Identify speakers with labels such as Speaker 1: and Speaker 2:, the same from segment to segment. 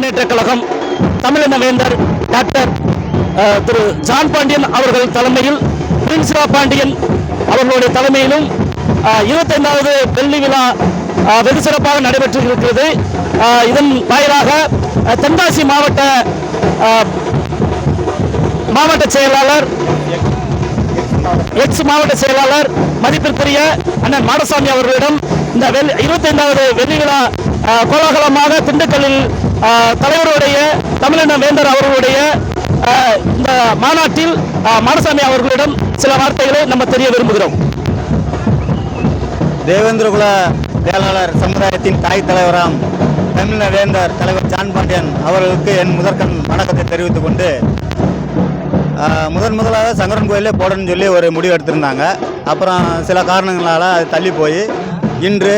Speaker 1: முன்னேற்ற கழகம் தமிழக வேந்தர் டாக்டர் திரு ஜான் பாண்டியன் அவர்கள் தலைமையில் பிரின்சிபா பாண்டியன் அவர்களுடைய தலைமையிலும் அஹ், 25வது வெள்ளி விழா வெகு சிறப்பாக நடைபெற்று இருக்கிறது இதன் வாயிலாக தென்காசி மாவட்ட மாவட்ட செயலாளர் எக்ஸ் மாவட்ட செயலாளர் மதிப்பிற்குரிய அண்ணன் மாடசாமி அவர்களிடம் இந்த வெள்ளி இருபத்தைந்தாவது வெள்ளி விழா கோலாகலமாக திண்டுக்கல்லில் தலைவருடைய தமிழின வேந்தர் அவர்களுடைய இந்த மாநாட்டில் அஹ், அவர்களிடம் சில வார்த்தைகளை நம்ம தெரிய விரும்புகிறோம்.
Speaker 2: தேவேந்திரகுல வேளாளர் சமுதாயத்தின் தாய் தலைவராம் தமிழ வேந்தர் தலைவர் ஜான் பாண்டியன் அவர்களுக்கு என் முதற்கண் வணக்கத்தை தெரிவித்துக் கொண்டு முதன் முதலாக சங்கரன் கோயிலே போடணும்னு சொல்லி ஒரு முடிவு எடுத்திருந்தாங்க. அப்புறம் சில காரணங்களால் அது தள்ளி போய் இன்று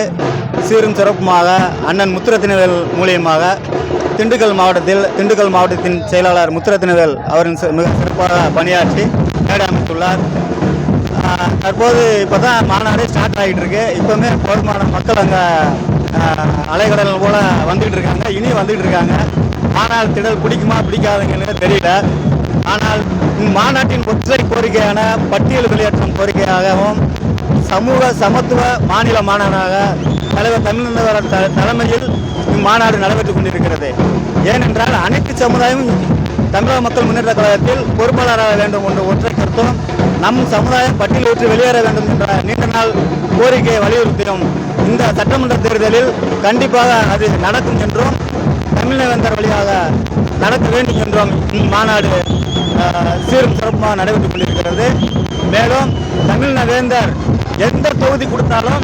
Speaker 2: சீரும் சிறப்புமாக அண்ணன் முத்துரத்தினவேல் மூலியமாக திண்டுக்கல் மாவட்டத்தில் திண்டுக்கல் மாவட்டத்தின் செயலாளர் முத்துரத்தினவேல் அவரின் மிக சிறப்பாக பணியாற்றி மேடை அமைத்துள்ளார். தற்போது இப்போ தான் மாநாடு ஸ்டார்ட் ஆகிட்டு இருக்கு இப்போவுமே போதுமான மக்கள் அங்கே அலைகடல் போல வந்துகிட்டு இருக்காங்க. இனி வந்துகிட்டு இருக்காங்க. மாநாடு திடல் பிடிக்குமா பிடிக்காதுங்கன்னு தெரியல. ஆனால் மாநாட்டின் ஒற்றை கோரிக்கையான பட்டியல் வெளியேற்றம் கோரிக்கையாகவும் சமூக சமத்துவ மாநில மாநாடாக தலைவர் தமிழ்நாடு த தலைமையில் இம்மாநாடு நடைபெற்றுக் கொண்டிருக்கிறது. ஏனென்றால் அனைத்து சமுதாயமும் தமிழக மக்கள் முன்னேற்ற கழகத்தில் பொறுப்பாளராக வேண்டும் என்ற ஒற்றை கருத்தும் நம் சமுதாயம் பட்டியல் விட்டு வெளியேற வேண்டும் என்ற நீண்ட நாள் கோரிக்கையை வலியுறுத்தினோம். இந்த சட்டமன்ற தேர்தலில் கண்டிப்பாக அது நடக்கும் என்றும் தமிழகந்தர் வழியாக நடக்க வேண்டும் என்றும் இம்மாநாடு சீரும் சிறப்புமாக நடைபெற்றுக் கொண்டிருக்கிறது. மேலும் தமிழ் நவேந்தர் எந்த தொகுதி கொடுத்தாலும்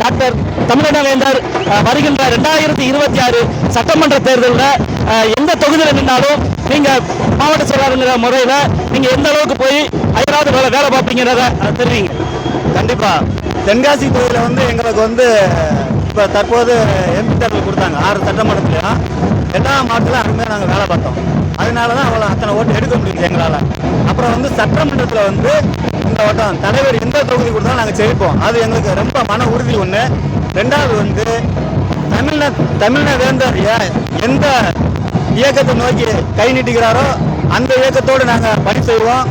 Speaker 1: டாக்டர் தமிழக வேந்தர் வருகின்ற ரெண்டாயிரத்தி இருபத்தி ஆறு சட்டமன்ற தேர்தலில் எந்த தொகுதியில் நின்றாலும் நீங்க மாவட்ட செயலாளர் முறையில் நீங்க எந்த அளவுக்கு போய் அயராது வேலை வேலை பார்ப்பீங்கிறத தெரிவிங்க.
Speaker 2: கண்டிப்பா. தென்காசி தொகுதியில் வந்து எங்களுக்கு வந்து இப்போ தற்போது எம்பி தேர்தல் கொடுத்தாங்க ஆறு சட்டமன்றத்துலையும். எல்லா மாவட்டத்திலும் அருமையாக நாங்கள் வேலை பார்த்தோம். அதனால தான் அவ்வளோ அத்தனை ஓட்டு எடுக்க முடியுது எங்களால். அப்புறம் வந்து சட்டமன்றத்தில் வந்து இந்த வட்டம் தலைவர் எந்த தொகுதி கொடுத்தாலும் நாங்கள் ஜெயிப்போம். அது எங்களுக்கு ரொம்ப மன உறுதி ஒன்று ரெண்டாவது வந்து தமிழ்ந தமிழ்ன வேந்தர் எந்த இயக்கத்தை நோக்கி கை நீட்டுகிறாரோ அந்த இயக்கத்தோடு நாங்கள் பணி செய்வோம்.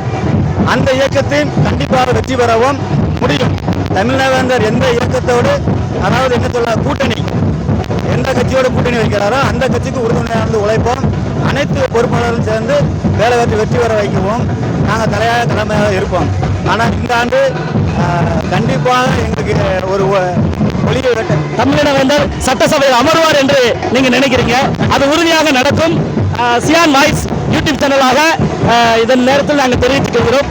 Speaker 2: அந்த இயக்கத்தின் கண்டிப்பாக வெற்றி பெறவும் முடியும். தமிழ்நாவேந்தர் எந்த இயக்கத்தோடு அதாவது என்ன சொல்ல கூட்டணி எந்த கட்சியோட கூட்டணி வைக்கிறாரோ அந்த கட்சிக்கு உறுதுணையாக இருந்து உழைப்போம். அனைத்து பொறுப்பாளர்களும் சேர்ந்து வேலை வெற்றி வெற்றி பெற வைக்கவும். நாங்கள் தலையாக தலைமையாக இருப்போம். ஆனால் இந்த ஆண்டு கண்டிப்பாக எங்களுக்கு ஒரு ஒ- ஒளியை
Speaker 1: தமிழின வேந்தர் சட்டசபையில் அமர்வார் என்று நீங்க நினைக்கிறீங்க. அது உறுதியாக நடக்கும். சியான் வாய்ஸ் யூடியூப் சேனலாக இதன் நேரத்தில் நாங்கள் தெரிவித்துக் கொள்கிறோம்.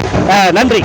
Speaker 1: நன்றி.